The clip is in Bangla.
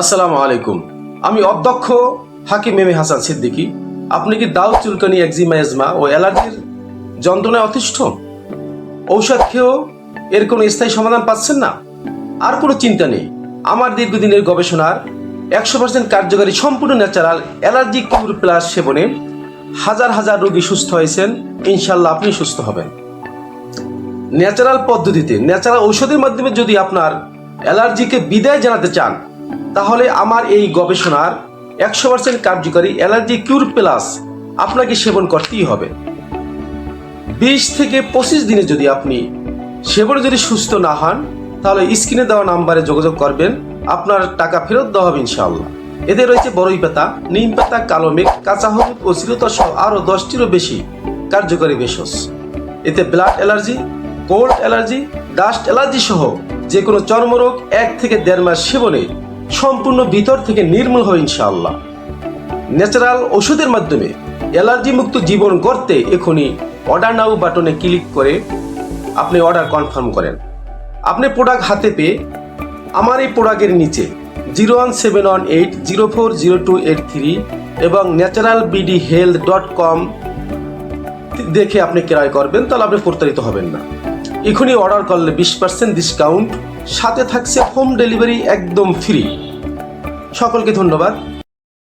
আসসালামু আলাইকুম। আমি অধ্যক্ষ হাকিম মেমে হাসান সিদ্দিকী। আপনি কি দাও চুলকানি, একজিমা ও অ্যালার্জির যন্ত্রণায় অতিষ্ঠ? ঔষধ খেয়েও এর কোনো স্থায়ী সমাধান পাচ্ছেন না? আর কোনো চিন্তা নেই। আমার দীর্ঘদিনের গবেষণার একশো পার্সেন্ট কার্যকারী সম্পূর্ণ ন্যাচারাল অ্যালার্জি কিউর প্লাস সেবনে হাজার হাজার রোগী সুস্থ হয়েছেন। ইনশাল্লাহ আপনি সুস্থ হবেন। ন্যাচারাল পদ্ধতিতে, ন্যাচারাল ঔষধের মাধ্যমে যদি আপনার অ্যালার্জিকে বিদায় জানাতে চান তাহলে আমার এই গবেষণার একশো পার্সেন্ট কার্যকারী অ্যালার্জি কিউর প্লাস আপনাকে সেবন করতেই হবে। বিশ থেকে পঁচিশ দিনে যদি আপনি সেবনে যদি সুস্থ না হন, তাহলে স্ক্রিনে দেওয়া নাম্বারে যোগাযোগ করবেন। আপনার টাকা ফেরত দেওয়া হবে ইনশাআল্লাহ। এতে রয়েছে বড়ই পাতা, নিম পাতা, কালো মেঘ, কাঁচা হলুদ ও চিরতর সহ আরও দশটিরও বেশি কার্যকরী ভেষজ। এতে blood allergy, cold allergy, dust allergy সহ যে কোনো চর্মরোগ এক থেকে দেড় মাস সেবনে সম্পূর্ণ ভিতর থেকে নির্মূল হয় ইনশাআল্লাহ। ন্যাচারাল ওষুধের মাধ্যমে অ্যালার্জি মুক্ত জীবন গড়তে এখনই অর্ডার নাও বাটনে ক্লিক করে আপনি অর্ডার কনফার্ম করেন। আপনি প্রোডাক্ট হাতে পেয়ে আমার এই প্রোডাক্টের নিচে zero one seven one eight zero four zero two eight three এবং natural BD health dot com দেখে আপনি ক্রয় করবেন, তাহলে আপনি প্রতারিত হবেন না। এখনই অর্ডার করলে বিশ পার্সেন্ট ডিসকাউন্ট সাথে থাকছে হোম ডেলিভারি একদম ফ্রি সকলকে ধন্যবাদ।